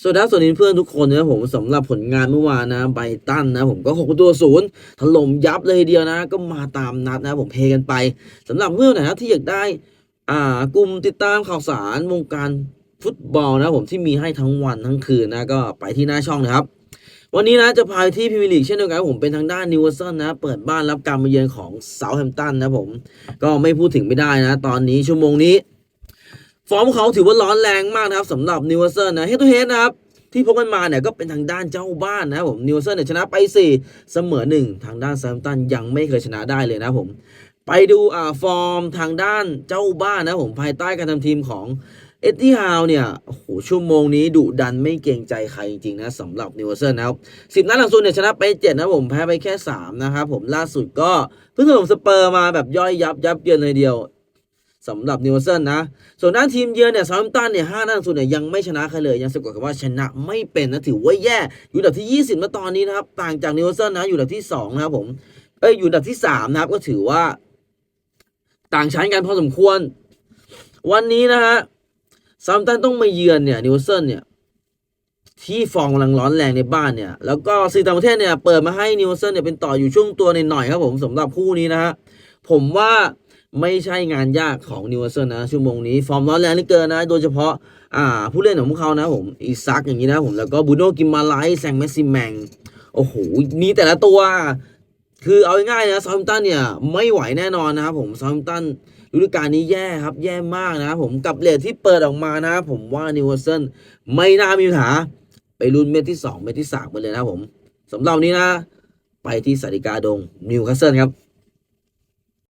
สวัสดีสวัสดีเพื่อนทุกคนนะผมสำหรับผลงานเมื่อวานนะไบตันนะผมก็หกตัวศูนย์ถล่มยับเลยทีเดียวนะ ก็มาตามนัดนะผมเพกันไปสำหรับเพื่อนไหนนะที่อยากได้ อ่ากลุ่มติดตามข่าวสารวงการฟุตบอลนะผมที่มีให้ทั้งวันทั้งคืนนะก็ไปที่หน้าช่องนะครับ วันนี้นะจะพาไปที่พรีเมียร์ลีกเช่นเดียวกันครับผมเป็นทางด้านนิวเซิลนะ เปิดบ้านรับการมาเยือนของเซาท์แฮมป์ตันนะผมก็ไม่พูดถึงไม่ได้นะ ตอนนี้ชั่วโมงนี้ ฟอร์มเขาถือว่าร้อนแรงมากนะครับสำหรับนิวเซิลนะเฮดทูเฮดนะครับที่พบกันมาเนี่ยก็เป็นทางด้านเจ้าบ้านนะครับผมนิวเซิลเนี่ยชนะไป 4 เสมอ 1 ทางด้านแซมตันยังไม่เคยชนะได้เลยนะผม ไปดูอ่าฟอร์มทางด้านเจ้าบ้านนะผมภายใต้การทำทีมของเอ็ดดี้ฮาวเนี่ย โอ้โห ชั่วโมงนี้ดุดันไม่เกรงใจใครจริงๆนะสำหรับนิวเซิลนะครับสิบนัดหลังสุดเนี่ยชนะไปเจ็ดนะผม แพ้ไปแค่สามนะครับผมล่าสุดก็เพิ่งถล่มสเปอร์มาแบบย่อยยับยับเยินเลยเดียว สำหรับนิวเซิลนะ ส่วนด้านทีมเยือนเนี่ยซา u ์ h ตันเนี่ยห้านัดหลังสุดเนี่ยยังไม่ชนะใครเลยยังสะกดคำว่าชนะไม่เป็นนะถือว่าแย่อยู่ดับที่ 20มาตอนนี้นะครับต่างจากนิวเซิลนะอยู่ดับที่2นะครับผมเอ้ยอยู่ดับที่3นะครับก็ถือว่า ต่างชั้นกันพอสมควร วันนี้นะฮะซา u ์ h ตันต้องมาเยือนเนี่ยนิวเซิลเนี่ยที่ฟองกำลังร้อนแรงในบ้านเนี่ย แล้วก็สื่อต่างประเทศเนี่ยเปิดมาให้นิวเซิลเนี่ยเป็นต่ออยู่ช่วงตัวหน่อยๆครับผมสำหรับคู่นี้นะฮะผมว่า ไม่ใช่งานยากของนิวเซิลนะชั่วโมงนี้ ฟอร์มร้อนแรงเหลือเกินนะ โดยเฉพาะอ่าผู้เล่นของพวกเขานะผมอีซักอย่างนี้นะผมแล้วก็บูโน่กิมมาไลท์แซงเมสซิแมงโอ้โหมีแต่ละตัว คือเอาง่ายๆนะซา u ์ตันเนี่ยไม่ไหวแน่นอนนะครับผมซา u ์ตันฤดูกาลนี้แย่ครับแย่มากนะครับผมกับเลทที่เปิดออกมานะ ผมว่านิวเซิลไม่น่ามีปัญหาไปลุ้นเม็ดที่สองเม็ดที่สามไปเลยนะครับผมสำหรับนนี้นะ ไปที่สาริกาดงนิวคาสเซิลครับ